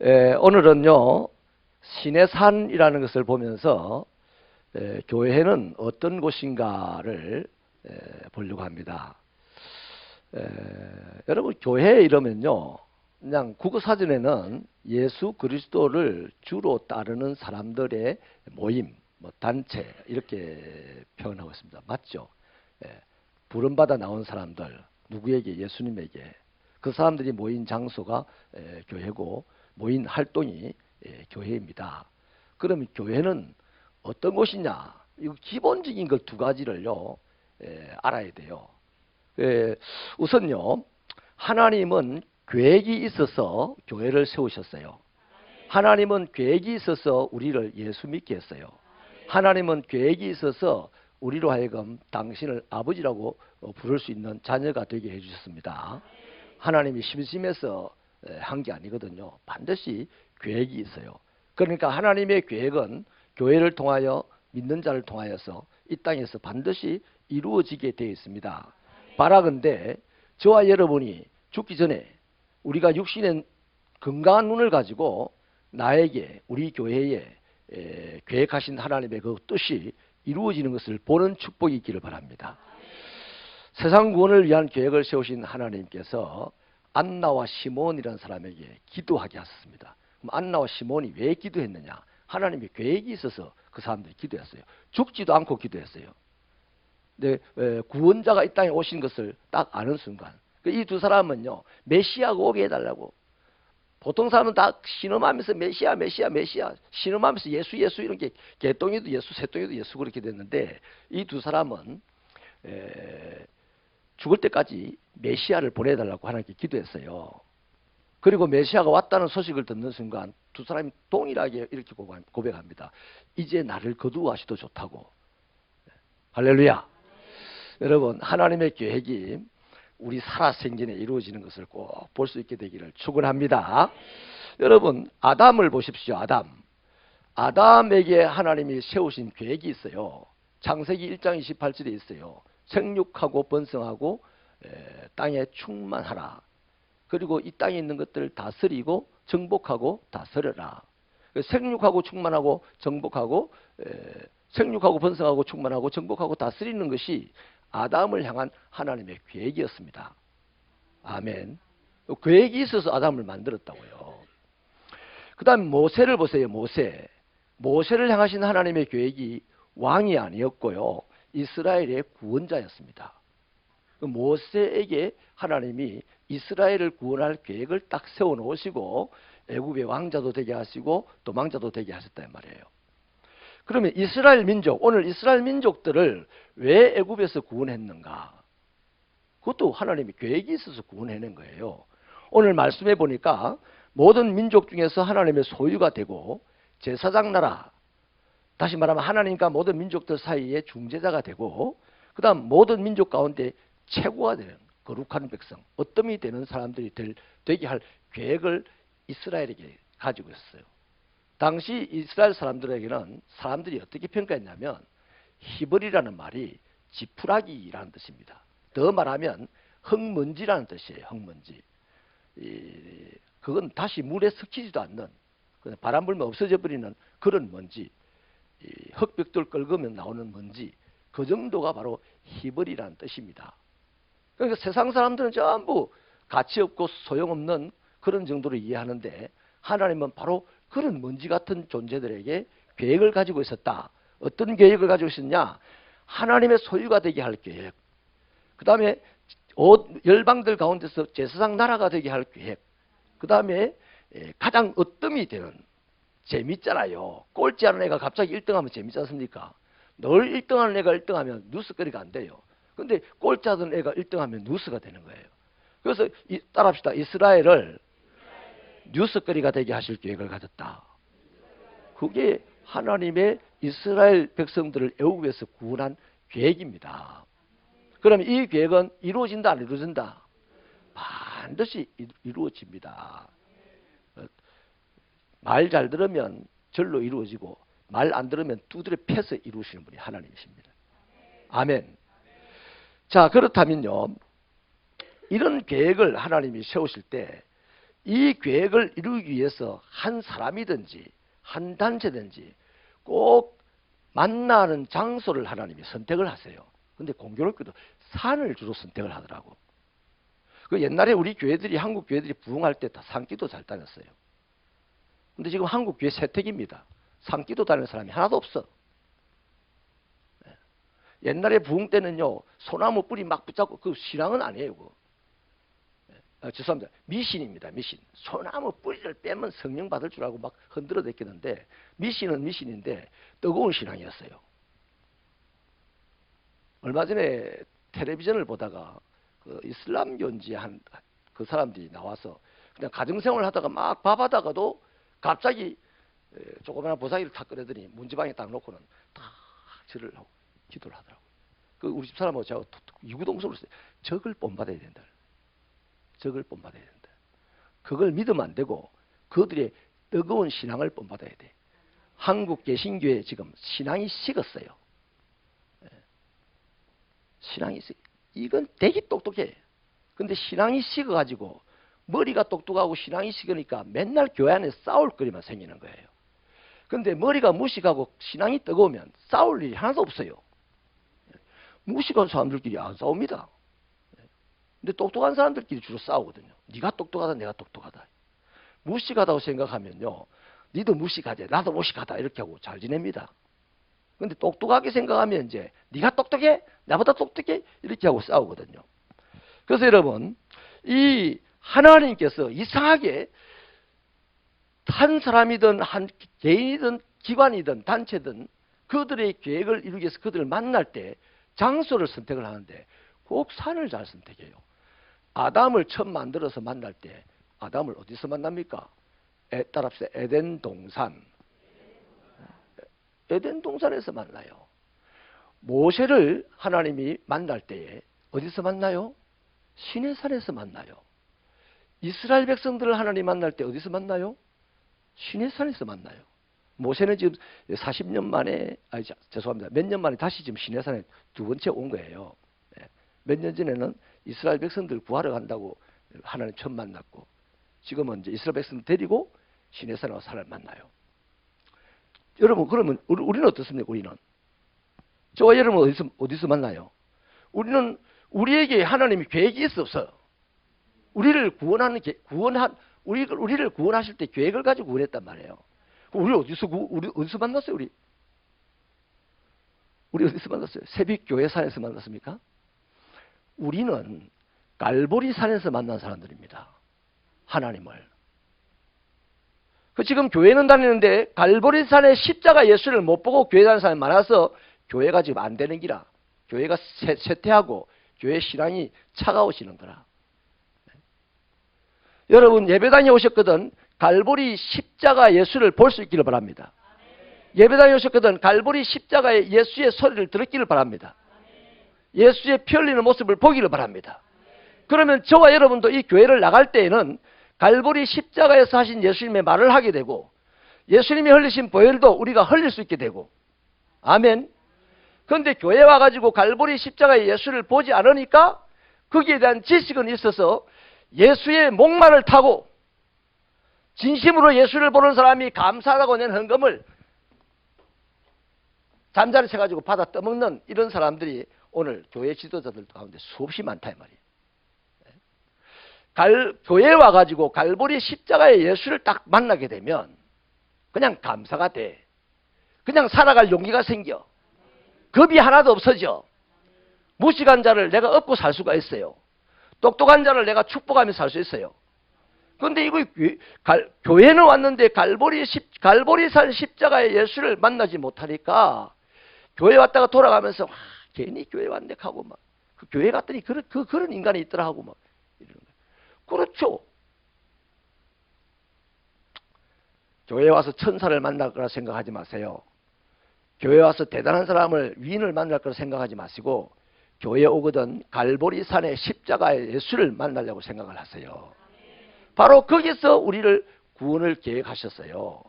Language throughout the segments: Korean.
에, 오늘은요 시내산이라는 것을 보면서 에, 교회는 어떤 곳인가를 에, 보려고 합니다. 에, 여러분 교회 이러면요 그냥 국어 사전에는 예수 그리스도를 주로 따르는 사람들의 모임, 뭐 단체 이렇게 표현하고 있습니다. 맞죠? 예, 부름받아 나온 사람들 누구에게 예수님에게 그 사람들이 모인 장소가 에, 교회고 모인 활동이 예, 교회입니다. 그러면 교회는 어떤 곳이냐? 이거 기본적인 것 두 가지를요 에, 알아야 돼요. 예, 우선요 하나님은 계획이 있어서 교회를 세우셨어요. 하나님은 계획이 있어서 우리를 예수 믿게 했어요. 하나님은 계획이 있어서 우리로 하여금 당신을 아버지라고 어, 부를 수 있는 자녀가 되게 해주셨습니다. 하나님이 심심해서 한 게 아니거든요. 반드시 계획이 있어요. 그러니까 하나님의 계획은 교회를 통하여 믿는 자를 통하여서 이 땅에서 반드시 이루어지게 되어 있습니다. 바라건대 저와 여러분이 죽기 전에 우리가 육신의 건강한 눈을 가지고 나에게 우리 교회에 에, 계획하신 하나님의 그 뜻이 이루어지는 것을 보는 축복이 있기를 바랍니다. 세상 구원을 위한 계획을 세우신 하나님께서 안나와 시몬이라는 사람에게 기도하게 하셨습니다. 그럼 안나와 시몬이 왜 기도했느냐? 하나님의 계획이 있어서 그 사람들이 기도했어요. 죽지도 않고 기도했어요. 근데 에, 구원자가 이 땅에 오신 것을 딱 아는 순간 그이두 사람은요 메시아가 오게 해달라고 보통 사람은 다 신음하면서 메시아 메시아 메시아 신음하면서 예수 예수 이렇게 개똥이도 예수 새똥이도 예수 그렇게 됐는데 이 두 사람은 에, 죽을 때까지 메시아를 보내달라고 하나님께 기도했어요. 그리고 메시아가 왔다는 소식을 듣는 순간 두 사람이 동일하게 이렇게 고백합니다. 이제 나를 거두어하셔도 좋다고. 할렐루야. 여러분 하나님의 계획이 우리 살아생전에 이루어지는 것을 꼭 볼 수 있게 되기를 축원합니다. 여러분 아담을 보십시오. 아담. 아담에게 하나님이 세우신 계획이 있어요. 창세기 1장 28절에 있어요. 생육하고 번성하고 에, 땅에 충만하라. 그리고 이 땅에 있는 것들을 다스리고 정복하고 다스려라. 그 생육하고 충만하고 정복하고 에, 생육하고 번성하고 충만하고 정복하고 다스리는 것이 아담을 향한 하나님의 계획이었습니다. 아멘. 계획이 있어서 아담을 만들었다고요. 그 다음 모세를 보세요. 모세. 모세를 향하신 하나님의 계획이 왕이 아니었고요. 이스라엘의 구원자였습니다. 그 모세에게 하나님이 이스라엘을 구원할 계획을 딱 세워 놓으시고 애굽의 왕자도 되게 하시고 도망자도 되게 하셨단 말이에요. 그러면 이스라엘 민족, 오늘 이스라엘 민족들을 왜 애굽에서 구원했는가? 그것도 하나님이 계획이 있어서 구원해낸 거예요. 오늘 말씀해 보니까 모든 민족 중에서 하나님의 소유가 되고 제사장 나라, 다시 말하면 하나님과 모든 민족들 사이에 중재자가 되고 그 다음 모든 민족 가운데 최고가 되는 거룩한 백성, 어떤 이 되는 사람들이 될, 되게 할 계획을 이스라엘에게 가지고 있었어요. 당시 이스라엘 사람들에게는 사람들이 어떻게 평가했냐면 히브리라는 말이 지푸라기라는 뜻입니다. 더 말하면 흙먼지라는 뜻이에요. 흙먼지. 이, 그건 다시 물에 섞이지도 않는 바람 불면 없어져 버리는 그런 먼지. 이, 흙벽돌 긁으면 나오는 먼지. 그 정도가 바로 히브리라는 뜻입니다. 그러니까 세상 사람들은 전부 가치 없고 소용없는 그런 정도로 이해하는데 하나님은 바로 그런 먼지 같은 존재들에게 계획을 가지고 있었다. 어떤 계획을 가지고 있었냐? 하나님의 소유가 되게 할 계획. 그 다음에 열방들 가운데서 제사장 나라가 되게 할 계획. 그 다음에 가장 어뜸이 되는 재밌잖아요. 꼴찌하는 애가 갑자기 1등하면 재밌지 않습니까? 늘 1등하는 애가 1등하면 뉴스거리가 안 돼요. 근데 꼴찌하던 애가 1등하면 뉴스가 되는 거예요. 그래서 따라합시다. 이스라엘을 뉴스거리가 되게 하실 계획을 가졌다. 그게 하나님의 이스라엘 백성들을 애국에서 구원한 계획입니다. 그러면 이 계획은 이루어진다 안 이루어진다? 반드시 이루어집니다. 말 잘 들으면 절로 이루어지고 말 안 들으면 두드려 패서 이루시는 분이 하나님이십니다. 아멘. 자 그렇다면요. 이런 계획을 하나님이 세우실 때 이 계획을 이루기 위해서 한 사람이든지 한 단체든지 꼭 만나는 장소를 하나님이 선택을 하세요. 근데 공교롭게도 산을 주로 선택을 하더라고. 그 옛날에 우리 교회들이 한국 교회들이 부흥할 때 다 산기도 잘 다녔어요. 근데 지금 한국 교회 세택입니다. 산기도 다니는 사람이 하나도 없어. 네. 옛날에 부흥 때는요 소나무 뿌리 막 붙잡고 그 신앙은 아니에요. 그거. 네. 아, 죄송합니다. 미신입니다. 미신. 소나무 뿌리를 빼면 성령 받을 줄 알고 막 흔들어 댔겠는데 미신은 미신인데 뜨거운 신앙이었어요. 얼마 전에 텔레비전을 보다가 그 이슬람교인지 한 그 사람들이 나와서 그냥 가정생활을 하다가 막 밥하다가도 갑자기 에, 조그마한 보자기를 탁 꺼내더니 문지방에 딱 놓고는 딱 절을 하고 기도를 하더라고요. 그 우리 집 사람하고 제가 이구동성으로. 적을 본받아야 된다. 적을 본받아야 된다. 그걸 믿으면 안 되고 그들의 뜨거운 신앙을 본받아야 돼. 한국 개신교에 지금 신앙이 식었어요. 예. 신앙이 식. 이건 되게 똑똑해. 근데 신앙이 식어가지고 머리가 똑똑하고 신앙이 식으니까 맨날 교회 안에 싸울 거리만 생기는 거예요. 근데 머리가 무식하고 신앙이 뜨거우면 싸울 일이 하나도 없어요. 무식한 사람들끼리 안 싸웁니다. 근데 똑똑한 사람들끼리 주로 싸우거든요. 네가 똑똑하다, 내가 똑똑하다. 무식하다고 생각하면요, 니도 무식하지, 나도 무식하다 이렇게 하고 잘 지냅니다. 근데 똑똑하게 생각하면 이제 네가 똑똑해, 나보다 똑똑해 이렇게 하고 싸우거든요. 그래서 여러분, 이 하나님께서 이상하게 한 사람이든 한 개인이든 기관이든 단체든 그들의 계획을 이루기 위해서 그들을 만날 때 장소를 선택을 하는데 꼭 산을 잘 선택해요. 아담을 처음 만들어서 만날 때 아담을 어디서 만납니까? 에, 따라합시다. 에덴 동산. 에덴 동산에서 만나요. 모세를 하나님이 만날 때에 어디서 만나요? 신의 산에서 만나요. 이스라엘 백성들을 하나님 만날 때 어디서 만나요? 신의 산에서 만나요. 모세는 지금 40년 만에, 자, 죄송합니다. 몇 년 만에 다시 지금 신의 산에 두 번째 온 거예요. 몇 년 전에는 이스라엘 백성들 구하러 간다고 하나님 처음 만났고, 지금은 이제 이스라엘 백성 데리고 신의 산에 와서 하나님 만나요. 여러분, 그러면 우리- 우리는 어떻습니까? 우리는. 저와 여러분 어디서, 어디서 만나요? 우리는 우리에게 하나님이 계획이 있어서 우리를 구원하는 계- 구원한 우리 우리를 구원하실 때 계획을 가지고 구원했단 말이에요. 우리 어디서 구, 우리 어디서 만났어요? 우리 우리 어디서 만났어요? 새벽 교회 산에서 만났습니까? 우리는 갈보리 산에서 만난 사람들입니다. 하나님을. 그 지금 교회는 다니는데 갈보리 산에 십자가 예수를 못 보고 교회 다니는 사람이 많아서 교회가 지금 안 되는 기라. 교회가 쇠, 쇠퇴하고 교회 신앙이 차가워지는 거라. 여러분 예배당에 오셨거든 갈보리 십자가 예수를 볼 수 있기를 바랍니다. 예배당에 오셨거든 갈보리 십자가의 예수의 소리를 들었기를 바랍니다. 예수의 피 흘리는 모습을 보기를 바랍니다. 그러면 저와 여러분도 이 교회를 나갈 때에는 갈보리 십자가에서 하신 예수님의 말을 하게 되고 예수님이 흘리신 보혈도 우리가 흘릴 수 있게 되고 아멘. 그런데 교회 와가지고 갈보리 십자가의 예수를 보지 않으니까 거기에 대한 지식은 있어서 예수의 목마를 타고 진심으로 예수를 보는 사람이 감사하다고 낸 헌금을 잠자리 쳐가지고 받아 떠먹는 이런 사람들이 오늘 교회 지도자들 가운데 수없이 많다 이 말이에요. 갈, 교회에 와가지고 갈보리 십자가의 예수를 딱 만나게 되면 그냥 감사가 돼. 그냥 살아갈 용기가 생겨. 겁이 하나도 없어져. 무식한 자를 내가 업고 살 수가 있어요. 똑똑한 자를 내가 축복하며 살 수 있어요. 그런데 이거 교- 갈- 교회는 왔는데 갈보리 십, 갈보리산 십자가의 예수를 만나지 못하니까 교회 왔다가 돌아가면서 와, 괜히 교회 왔네 하고 막 그 교회 갔더니 그런 그 그런 인간이 있더라 하고 막 이러는 거예요. 그렇죠. 교회 와서 천사를 만날 거라 생각하지 마세요. 교회 와서 대단한 사람을 위인을 만날 거라 생각하지 마시고 교회 오거든 갈보리 산의 십자가의 예수를 만나려고 생각을 하세요. 바로 거기서 우리를 구원을 계획하셨어요.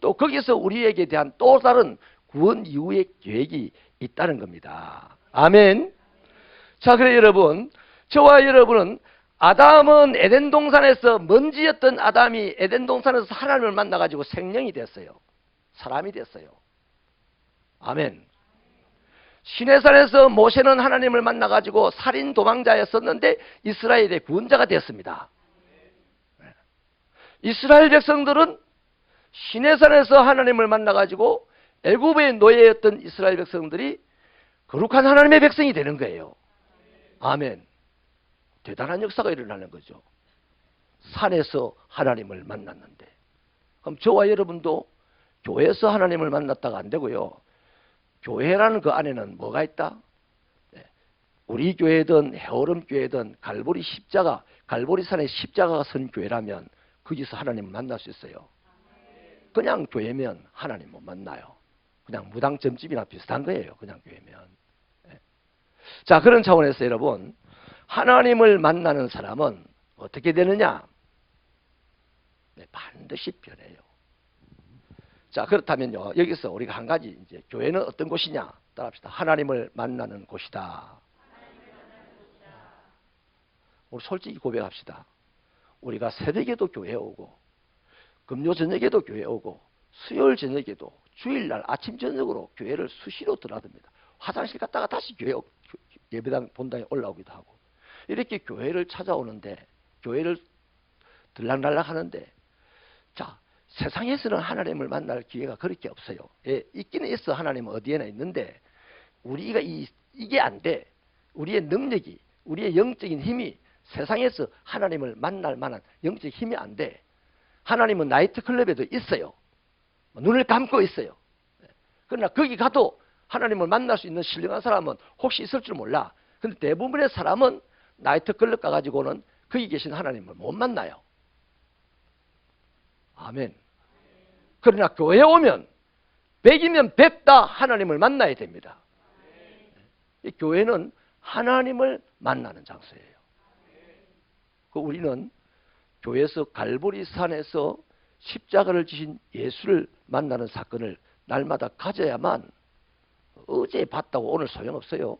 또 거기서 우리에게 대한 또 다른 구원 이후의 계획이 있다는 겁니다. 아멘. 자, 그래 여러분, 저와 여러분은 아담은 에덴 동산에서 먼지였던 아담이 에덴 동산에서 하나님을 만나 가지고 생명이 됐어요. 사람이 됐어요. 아멘. 시내산에서 모세는 하나님을 만나 가지고 살인 도망자였었는데 이스라엘의 구원자가 됐습니다. 네. 이스라엘 백성들은 시내산에서 하나님을 만나 가지고 애굽의 노예였던 이스라엘 백성들이 거룩한 하나님의 백성이 되는 거예요. 아멘. 대단한 역사가 일어나는 거죠. 산에서 하나님을 만났는데. 그럼 저와 여러분도 교회에서 하나님을 만났다가 안 되고요. 교회라는 그 안에는 뭐가 있다? 네. 우리 교회든 해오름 교회든 갈보리 십자가, 갈보리 산에 십자가가 선 교회라면 거기서 하나님을 만날 수 있어요. 그냥 교회면 하나님 못 만나요. 그냥 무당 점집이나 비슷한 거예요. 그냥 교회면. 네. 자, 그런 차원에서 여러분, 하나님을 만나는 사람은 어떻게 되느냐? 네, 반드시 변해요. 자, 그렇다면요. 여기서 우리가 한 가지 이제 교회는 어떤 곳이냐? 따라합시다. 하나님을 만나는 곳이다. 우리 솔직히 고백합시다. 우리가 새벽에도 교회 오고 금요 저녁에도 교회 오고 수요일 저녁에도 주일날 아침 저녁으로 교회를 수시로 드나듭니다. 화장실 갔다가 다시 교회 예배당 본당에 올라오기도 하고 이렇게 교회를 찾아오는데 교회를 들락날락 하는데 자 세상에서는 하나님을 만날 기회가 그렇게 없어요. 예, 있기는 있어 하나님은 어디에나 있는데 우리가 이, 이게 안 돼. 우리의 능력이 우리의 영적인 힘이 세상에서 하나님을 만날 만한 영적 힘이 안 돼. 하나님은 나이트 클럽에도 있어요. 눈을 감고 있어요. 예. 그러나 거기 가도 하나님을 만날 수 있는 신령한 사람은 혹시 있을 줄 몰라. 근데 대부분의 사람은 나이트 클럽 가가지고는 거기 계신 하나님을 못 만나요. 아멘. 그러나 교회에 오면 백이면 백다 하나님을 만나야 됩니다. 이 교회는 하나님을 만나는 장소예요. 그 우리는 교회에서 갈보리 산에서 십자가를 지신 예수를 만나는 사건을 날마다 가져야만 어제 봤다고 오늘 소용없어요.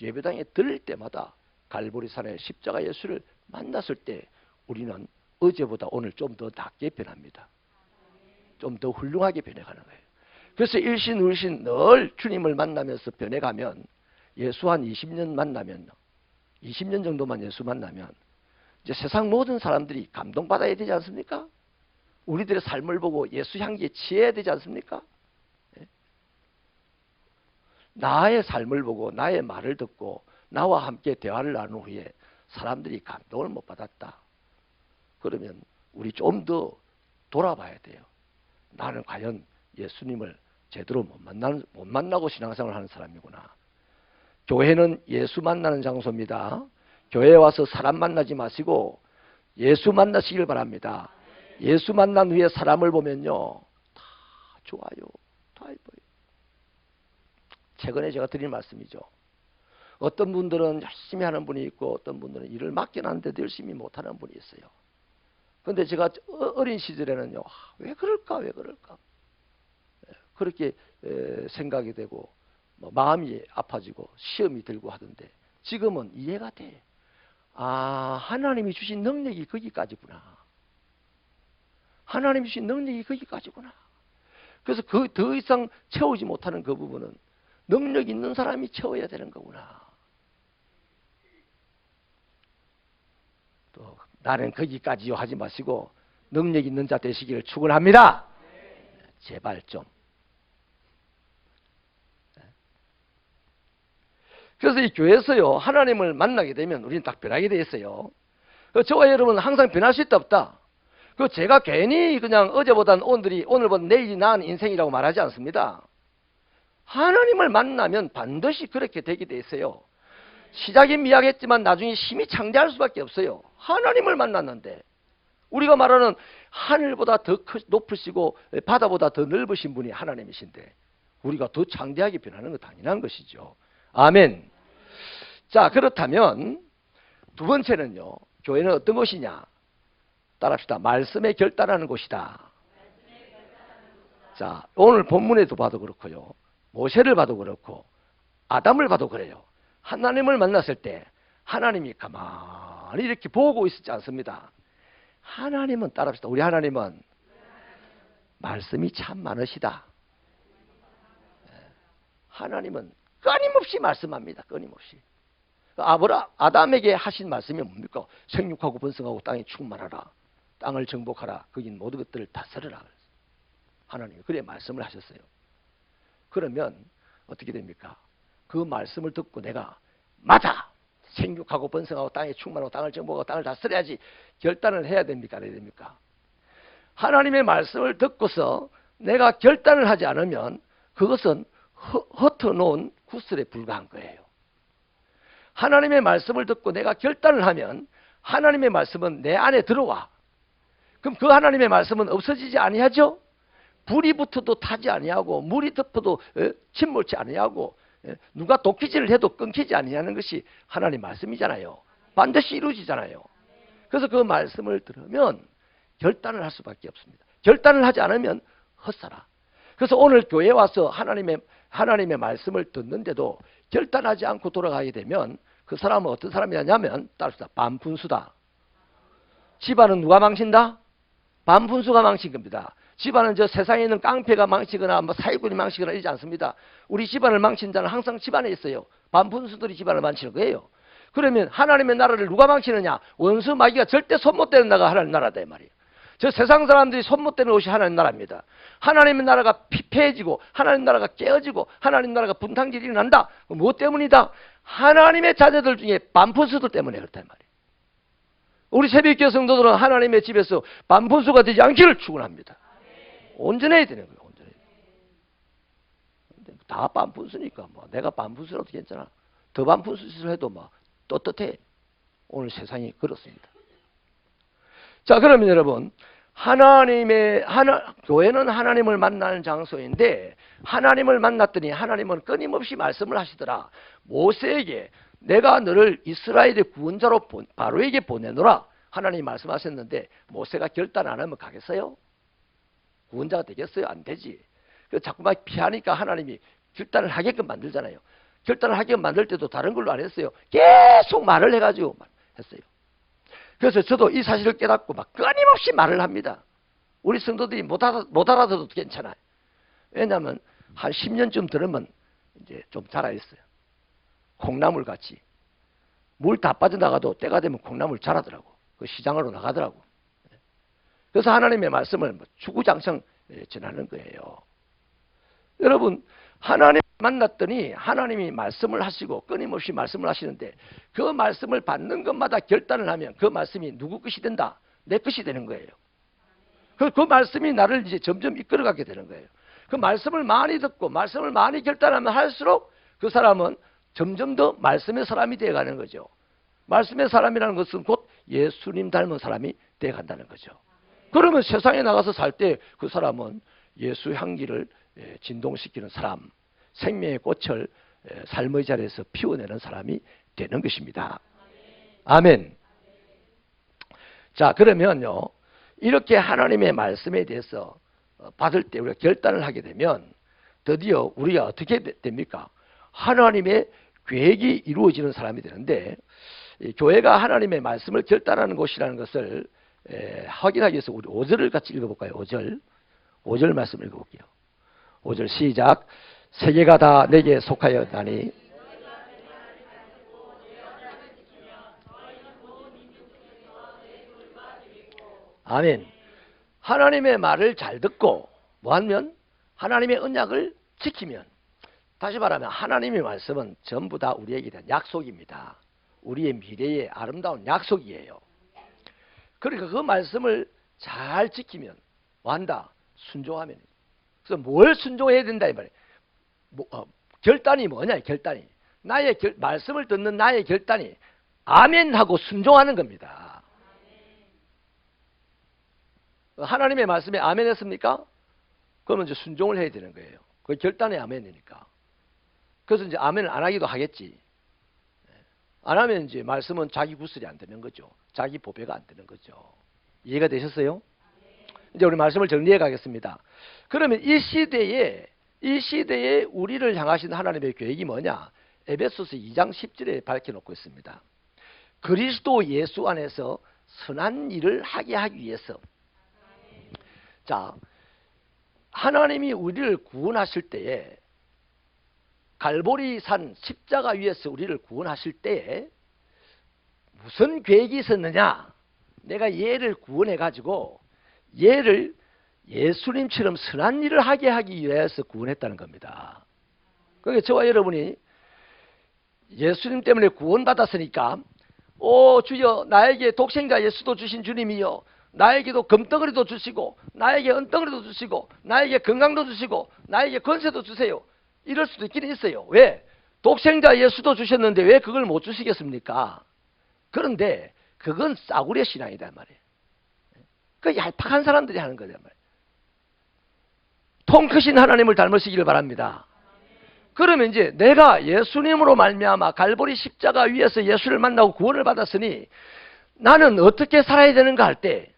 예배당에 들릴 때마다 갈보리 산의 십자가 예수를 만났을 때 우리는 어제보다 오늘 좀더 낫게 변합니다. 좀 더 훌륭하게 변해가는 거예요. 그래서 일신 울신 늘 주님을 만나면서 변해가면 예수 한 20년 만나면 20년 정도만 예수 만나면 이제 세상 모든 사람들이 감동받아야 되지 않습니까? 우리들의 삶을 보고 예수 향기에 취해야 되지 않습니까? 예? 나의 삶을 보고 나의 말을 듣고 나와 함께 대화를 나눈 후에 사람들이 감동을 못 받았다. 그러면 우리 좀 더 돌아봐야 돼요. 나는 과연 예수님을 제대로 못, 만나, 못 만나고 신앙생활을 하는 사람이구나. 교회는 예수 만나는 장소입니다. 교회에 와서 사람 만나지 마시고 예수 만나시길 바랍니다. 예수 만난 후에 사람을 보면요. 다 좋아요. 다 예뻐요. 최근에 제가 드린 말씀이죠. 어떤 분들은 열심히 하는 분이 있고 어떤 분들은 일을 맡겨놨는데도 열심히 못하는 분이 있어요. 근데 제가 어, 어린 시절에는요, 아, 왜 그럴까, 왜 그럴까. 예, 그렇게 생각이 되고, 뭐 마음이 아파지고, 시험이 들고 하던데, 지금은 이해가 돼. 아, 하나님이 주신 능력이 거기까지구나. 하나님이 주신 능력이 거기까지구나. 그래서 그 더 이상 채우지 못하는 그 부분은 능력 있는 사람이 채워야 되는 거구나. 또 나는 거기까지요 하지 마시고 능력 있는 자 되시기를 축원합니다. 제발 좀. 그래서 이 교회에서요 하나님을 만나게 되면 우리는 딱 변하게 돼 있어요. 그 저와 여러분은 항상 변할 수 있다 없다. 그 제가 괜히 그냥 어제보단 오늘이 오늘보다 내일이 나은 인생이라고 말하지 않습니다. 하나님을 만나면 반드시 그렇게 되게 돼 있어요. 시작이 미약했지만 나중에 힘이 창대할 수밖에 없어요. 하나님을 만났는데 우리가 말하는 하늘보다 더 높으시고 바다보다 더 넓으신 분이 하나님이신데 우리가 더 창대하게 변하는 건 당연한 것이죠. 아멘. 자 그렇다면 두 번째는요. 교회는 어떤 곳이냐? 따라합시다. 말씀에 결단하는 곳이다. 자 오늘 본문에도 봐도 그렇고요. 모세를 봐도 그렇고 아담을 봐도 그래요. 하나님을 만났을 때 하나님이 가만히 이렇게 보고 있었지 않습니다. 하나님은 따라합시다. 우리 하나님은 말씀이 참 많으시다. 예. 하나님은 끊임없이 말씀합니다. 끊임없이. 아브라 아담에게 하신 말씀이 뭡니까? 생육하고 번성하고 땅에 충만하라. 땅을 정복하라. 거긴 모든 것들을 다스려라. 하나님이 그래 말씀을 하셨어요. 그러면 어떻게 됩니까? 그 말씀을 듣고 내가 맞아. 생육하고 번성하고 땅에 충만하고 땅을 정복하고 땅을 다스려야지 결단을 해야 됩니까? 안 해야 됩니까? 하나님의 말씀을 듣고서 내가 결단을 하지 않으면 그것은 허- 흩어놓은 구슬에 불과한 거예요. 하나님의 말씀을 듣고 내가 결단을 하면 하나님의 말씀은 내 안에 들어와. 그럼 그 하나님의 말씀은 없어지지 아니하죠? 불이 붙어도 타지 아니하고 물이 덮어도 에, 침몰치 아니하고 에, 누가 도끼질을 해도 끊기지 아니하는 것이 하나님 말씀이잖아요. 반드시 이루어지잖아요. 그래서 그 말씀을 들으면 결단을 할 수밖에 없습니다. 결단을 하지 않으면 헛살아. 그래서 오늘 교회 와서 하나님의 하나님의 말씀을 듣는데도 결단하지 않고 돌아가게 되면 그 사람은 어떤 사람이냐면 따릅시다. 반푼수다. 집안은 누가 망친다? 반푼수가 망친 겁니다. 집안은 저 세상에 있는 깡패가 망치거나 뭐 사기꾼이 망치거나 이러지 않습니다. 우리 집안을 망친 자는 항상 집안에 있어요. 반푼수들이 집안을 망치는 거예요. 그러면 하나님의 나라를 누가 망치느냐? 원수 마귀가 절대 손 못 대는 나라가 하나님 나라다 이 말이에요. 저 세상 사람들이 손못 대는 것이 하나님 나라입니다. 하나님의 나라가 피폐해지고 하나님 나라가 깨어지고 하나님 나라가 분탕질이. 그건 무엇 때문이다? 하나님의 자녀들 중에 반푼수들 때문에 그렇단 말이에요. 우리 새벽교 성도들은 하나님의 집에서 반푼수가 되지 않기를 축원합니다. 온전해야 되는 거예요. 온전해야 돼요. 근데 다 반푼수니까 뭐 내가 반푼수라도 괜찮아. 더 반푼수를 해도 뭐 떳떳해. 오늘 세상이 그렇습니다. 자, 그러면 여러분, 하나님의, 하나, 교회는 하나님을 만나는 장소인데, 하나님을 만났더니 하나님은 끊임없이 말씀을 하시더라. 모세에게 내가 너를 이스라엘의 구원자로 보- 바로에게 보내노라. 하나님이 말씀하셨는데, 모세가 결단 안 하면 가겠어요? 구원자가 되겠어요? 안 되지. 그 자꾸만 피하니까 하나님이 결단을 하게끔 만들잖아요. 결단을 하게끔 만들 때도 다른 걸로 안 했어요. 계속 말을 해가지고 했어요. 그래서 저도 이 사실을 깨닫고 막 끊임없이 말을 합니다. 우리 성도들이 못, 알아, 못 알아들어도 괜찮아요. 왜냐하면 한 10년쯤 들으면 이제 좀 자라있어요. 콩나물 같이. 물 다 빠져나가도 때가 되면 콩나물 자라더라고. 그 시장으로 나가더라고. 그래서 하나님의 말씀을 뭐 주구장창 예, 전하는 거예요. 여러분, 하나님 만났더니 하나님이 말씀을 하시고 끊임없이 말씀을 하시는데 그 말씀을 받는 것마다 결단을 하면 그 말씀이 누구 것이 된다? 내 것이 되는 거예요. 그, 그 말씀이 나를 이제 점점 이끌어가게 되는 거예요. 그 말씀을 많이 듣고 말씀을 많이 결단하면 할수록 그 사람은 점점 더 말씀의 사람이 되어 가는 거죠. 말씀의 사람이라는 것은 곧 예수님 닮은 사람이 되어 간다는 거죠. 그러면 세상에 나가서 살 때 그 사람은 예수 향기를 예, 진동시키는 사람, 생명의 꽃을 예, 삶의 자리에서 피워내는 사람이 되는 것입니다. 아멘. 자, 그러면요. 이렇게 하나님의 말씀에 대해서 어, 받을 때 우리가 결단을 하게 되면 드디어 우리가 어떻게 되- 됩니까? 하나님의 계획이 이루어지는 사람이 되는데 이 교회가 하나님의 말씀을 결단하는 곳이라는 것을 에, 확인하기 위해서 우리 5절을 같이 읽어볼까요? 5절. 5절 말씀 읽어볼게요. 5절 시작. 세계가 다 내게 속하였다니 아멘. 하나님의 말을 잘 듣고 뭐 하면 하나님의 언약을 지키면 다시 말하면 하나님의 말씀은 전부 다 우리에게 대한 약속입니다. 우리의 미래의 아름다운 약속이에요. 그러니까 그 말씀을 잘 지키면 완다 순종하면 그래서 뭘 순종해야 된다 이 말이에요. 뭐, 어, 결단이 뭐냐 결단이 나의 결- 말씀을 듣는 나의 결단이 아멘 하고 순종하는 겁니다. 하나님의 말씀에 아멘 했습니까? 그러면 이제 순종을 해야 되는 거예요. 그 결단이 아멘이니까. 그래서 이제 아멘을 안 하기도 하겠지. 안 하면 이제 말씀은 자기 구슬이 안 되는 거죠. 자기 보배가 안 되는 거죠. 이해가 되셨어요? 이제 우리 말씀을 정리해 가겠습니다. 그러면 이 시대에 이 시대에 우리를 향하신 하나님의 계획이 뭐냐? 에베소서 2장 10절에 밝혀 놓고 있습니다. 그리스도 예수 안에서 선한 일을 하게 하기 위해서 자 하나님이 우리를 구원하실 때에 갈보리산 십자가 위에서 우리를 구원하실 때에 무슨 계획이 있었느냐? 내가 얘를 구원해 가지고 얘를 예수님처럼 선한 일을 하게 하기 위해서 구원했다는 겁니다. 그게 저와 여러분이 예수님 때문에 구원받았으니까 오 주여 나에게 독생자 예수도 주신 주님이여 나에게도 금덩어리도 주시고 나에게 은덩어리도 주시고 나에게 건강도 주시고 나에게 권세도 주세요. 이럴 수도 있기는 있어요. 왜? 독생자 예수도 주셨는데 왜 그걸 못 주시겠습니까? 그런데 그건 싸구려 신앙이다 말이에요. 그 얄팍한 사람들이 하는 거다 말이에요. 통 크신 하나님을 닮으시기를 바랍니다. 그러면 이제 내가 예수님으로 말미암아 갈보리 십자가 위에서 예수를 만나고 구원을 받았으니 나는 어떻게 살아야 되는가 할 때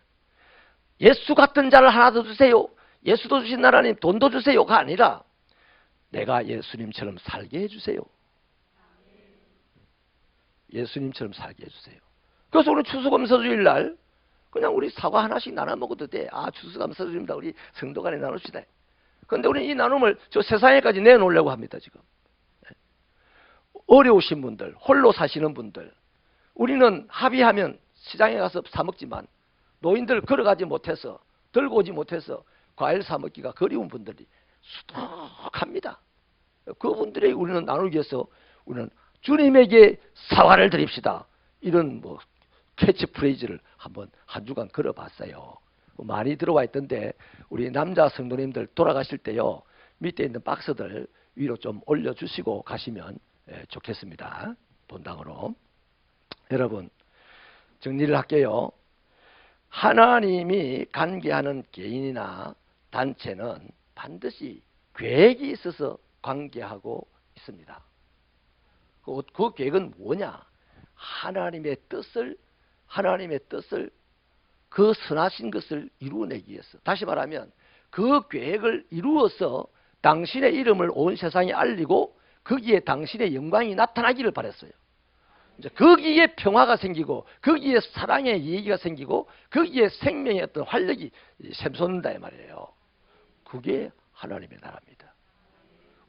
예수 같은 자를 하나 더 주세요. 예수도 주신 하나님 돈도 주세요가 아니라 내가 예수님처럼 살게 해주세요. 예수님처럼 살게 해주세요. 그래서 우리 추수감사주일 날 그냥 우리 사과 하나씩 나눠 먹어도 돼. 아 추수감사주입니다. 우리 성도 간에 나눕시다. 그런데 우리 이 나눔을 저 세상에까지 내놓으려고 합니다. 지금. 어려우신 분들, 홀로 사시는 분들, 우리는 합의하면 시장에 가서 사 먹지만 노인들 걸어가지 못해서 들고 오지 못해서 과일 사 먹기가 그리운 분들이 수두룩합니다. 그분들에게 우리는 나누기 위해서 우리는 주님에게 사과를 드립시다. 이런 뭐 캐치프레이즈를 한번 한 주간 걸어봤어요. 많이 들어와 있던데 우리 남자 성도님들 돌아가실 때요 밑에 있는 박스들 위로 좀 올려주시고 가시면 예, 좋겠습니다. 본당으로 여러분 정리를 할게요. 하나님이 관계하는 개인이나 단체는 반드시 계획이 있어서 관계하고 있습니다. 그, 그 계획은 뭐냐? 하나님의 뜻을 하나님의 뜻을 그 선하신 것을 이루어내기 위해서 다시 말하면 그 계획을 이루어서 당신의 이름을 온 세상에 알리고 거기에 당신의 영광이 나타나기를 바랬어요. 이제 거기에 평화가 생기고 거기에 사랑의 얘기가 생기고 거기에 생명의 어떤 활력이 샘솟는다 이 말이에요. 그게 하나님의 나라입니다.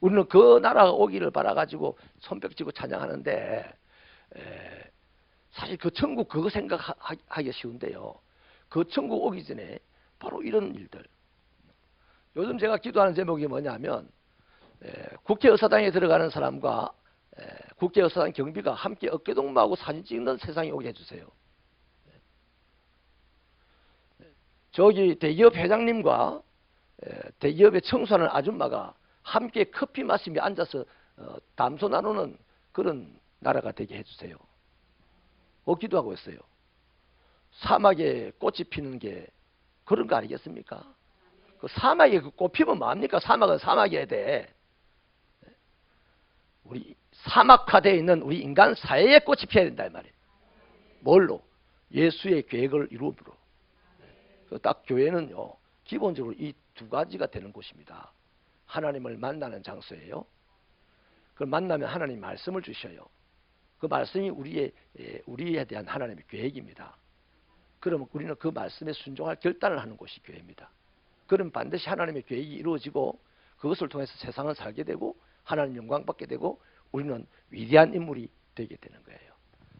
우리는 그 나라가 오기를 바라가지고 손뼉치고 찬양하는데 에, 사실 그 천국 그거 생각하기 쉬운데요. 그 천국 오기 전에 바로 이런 일들. 요즘 제가 기도하는 제목이 뭐냐면 에, 국회의사당에 들어가는 사람과 에, 국회의사당 경비가 함께 어깨동무하고 사진 찍는 세상이 오게 해주세요. 저기 대기업 회장님과 에, 대기업에 청소하는 아줌마가 함께 커피 마시며 앉아서 어, 담소 나누는 그런 나라가 되게 해주세요. 어 기도 하고 있어요. 사막에 꽃이 피는 게 그런 거 아니겠습니까? 그 사막에 그 꽃 피면 뭐합니까? 사막은 사막이어야 돼. 우리 사막화되어 있는 우리 인간 사회에 꽃이 피어야 된다 이 말이에요. 뭘로? 예수의 계획을 이루므로. 딱 교회는요. 기본적으로 이 두 가지가 되는 곳입니다. 하나님을 만나는 장소예요. 그 만나면 하나님 말씀을 주셔요. 그 말씀이 우리의 우리에 대한 하나님의 계획입니다. 그러면 우리는 그 말씀에 순종할 결단을 하는 곳이 교회입니다. 그럼 반드시 하나님의 계획이 이루어지고 그것을 통해서 세상을 살게 되고 하나님 영광 받게 되고 우리는 위대한 인물이 되게 되는 거예요.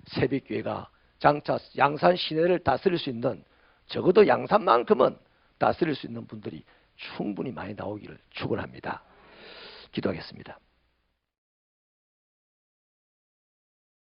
새벽교회가 장차 양산 시내를 다스릴 수 있는 적어도 양산만큼은 다스릴 수 있는 분들이 충분히 많이 나오기를 축원합니다. 기도하겠습니다.